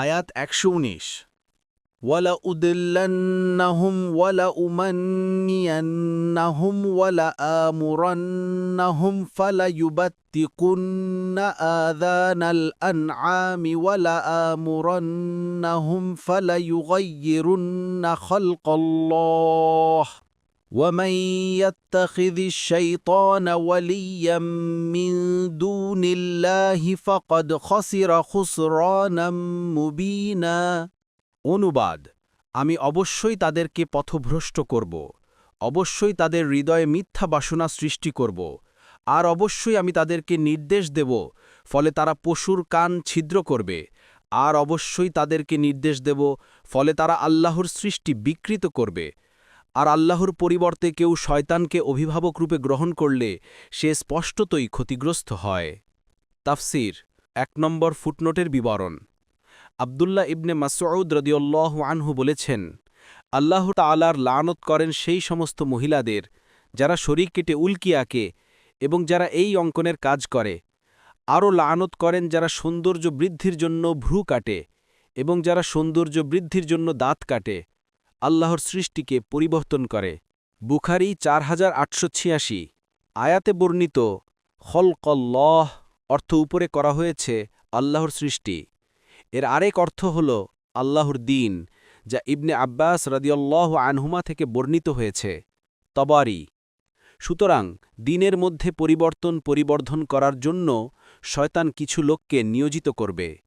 আয়াত একশো উনিশ ولأدلنهم ولأمنينهم ولآمرنهم فليبتقن آذان الأنعام ولآمرنهم فليغيرن خلق الله ومن يتخذ الشيطان وليا من دون الله فقد خسر خسرانا مبينا অনুবাদ আমি অবশ্যই তাদেরকে পথভ্রষ্ট করব অবশ্যই তাদের হৃদয়ে মিথ্যা বাসনা সৃষ্টি করব আর অবশ্যই আমি তাদেরকে নির্দেশ দেব ফলে তারা পশুর কান ছিদ্র করবে আর অবশ্যই তাদেরকে নির্দেশ দেব ফলে তারা আল্লাহর সৃষ্টি বিকৃত করবে আর আল্লাহর পরিবর্তে কেউ শয়তানকে অভিভাবক রূপে গ্রহণ করলে সে স্পষ্টতই ক্ষতিগ্রস্ত হয়। তাফসির, এক নম্বর ফুটনোটের বিবরণ। আবদুল্লাহ ইবনে মাসউদ রদিউল্লাহ আনহু বলেছেন, আল্লাহ তালার লানত করেন সেই সমস্ত মহিলাদের যারা শরীর কেটে উল্কি আঁকে এবং যারা এই অঙ্কনের কাজ করে। আরও লানত করেন যারা সৌন্দর্য বৃদ্ধির জন্য ভ্রু কাটে এবং যারা সৌন্দর্য বৃদ্ধির জন্য দাঁত কাটে। আল্লাহর সৃষ্টিকে পরিবর্তন করে। বুখারি চার হাজার আটশো ছিয়াশি। আয়াতে বর্ণিত, খলকল্লহ অর্থ উপরে করা হয়েছে আল্লাহর সৃষ্টি। এর আরেক অর্থ হল আল্লাহর দিন, যা ইবনে আব্বাস রদিয়াল্লাহ আনহুমা থেকে বর্ণিত হয়েছে। তবারি। সুতরাং, দিনের মধ্যে পরিবর্তন পরিবর্ধন করার জন্য শয়তান কিছু লোককে নিয়োজিত করবে।